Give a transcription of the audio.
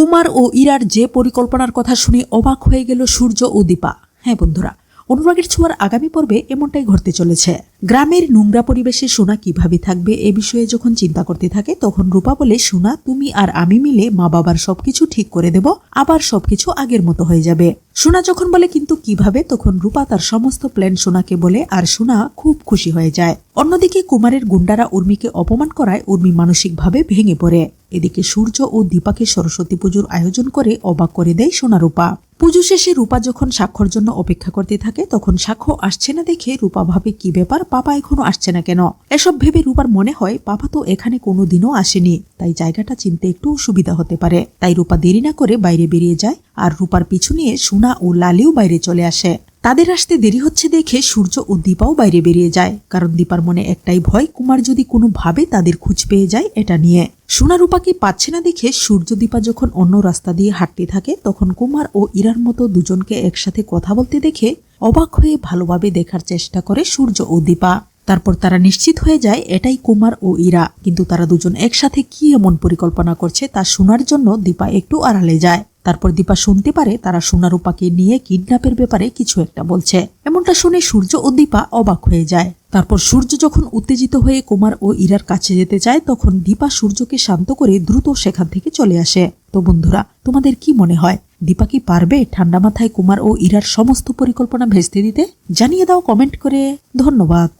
কুমার ও ইরার যে পরিকল্পনার কথা শুনে অবাক হয়ে গেল সূর্য ও দীপা। হ্যাঁ বন্ধুরা, অনুরাগের ছোঁয়ার আগামী পর্বে এমনটাই ঘটতে চলেছে। গ্রামের নোংরা পরিবেশে সোনা কীভাবে থাকবে এ বিষয়ে যখন চিন্তা করতে থাকে, তখন রূপা বলে, সোনা, তুমি আর আমি মিলে মা বাবার সবকিছু ঠিক করে দেব, আবার সবকিছু আগের মতো হয়ে যাবে। সোনা যখন বলে, কিন্তু কীভাবে? তখন রূপা তার সমস্ত প্ল্যান সোনাকে বলে, আর সোনা খুব খুশি হয়ে যায়। অন্যদিকে কুমারের গুন্ডারা উর্মিকে অপমান করায় উর্মি মানসিকভাবে ভেঙে পড়ে। এদিকে সূর্য ও দীপাকে সরস্বতী পুজোর আয়োজন করে অবাক করে দেয় সোনা রূপা। পুজো শেষে রূপা যখন সাক্ষর জন্য অপেক্ষা করতে থাকে, তখন সাক্ষ্য আসছে না দেখে রূপা ভাবে, কি ব্যাপার? পাপা এখনও আসছে না কেন? এসব ভেবে রূপার মনে হয় পাপা তো এখানে কোনোদিনও আসেনি, তাই জায়গাটা চিনতে একটু সুবিধা হতে পারে। তাই রূপা দেরি না করে বাইরে বেরিয়ে যায় আর রূপার পিছু নিয়ে সোনা ও লালিও বাইরে চলে আসে। তাদের আসতে দেরি হচ্ছে দেখে সূর্য ও দীপাও বাইরে বেরিয়ে যায়, কারণ দীপার মনে একটাই ভয়, কুমার যদি কোনোভাবে তাদের খুঁজ পেয়ে যায় এটা নিয়ে। সোনা রূপাকে পাচ্ছে না দেখে সূর্য দীপা যখন অন্য রাস্তা দিয়ে হাঁটতে থাকে, তখন কুমার ও ইরার মতো দুজনকে একসাথে কথা বলতে দেখে অবাক হয়ে ভালোভাবে দেখার চেষ্টা করে সূর্য ও দীপা। তারপর তারা নিশ্চিত হয়ে যায়, এটাই কুমার ও ইরা। কিন্তু তারা দুজন একসাথে কি এমন পরিকল্পনা করছে তা শোনার জন্য দীপা একটু আড়ালে যায়। তারপর দীপা শুনতে পারে তারা সোনারূপাকে নিয়ে কিডন্যাপের ব্যাপারে কিছু একটা বলছে। এমনটা শুনে সূর্য ও দীপা অবাক হয়ে যায়। তারপর সূর্য যখন উত্তেজিত হয়ে কুমার ও ইরার কাছে যেতে চায়, তখন দীপা সূর্যকে শান্ত করে দ্রুত সেখান থেকে চলে আসে। তো বন্ধুরা, তোমাদের কি মনে হয়? দীপা কি পারবে ঠান্ডা মাথায় কুমার ও ইরার সমস্ত পরিকল্পনা ভেস্তে দিতে? জানিয়ে দাও কমেন্ট করে। ধন্যবাদ।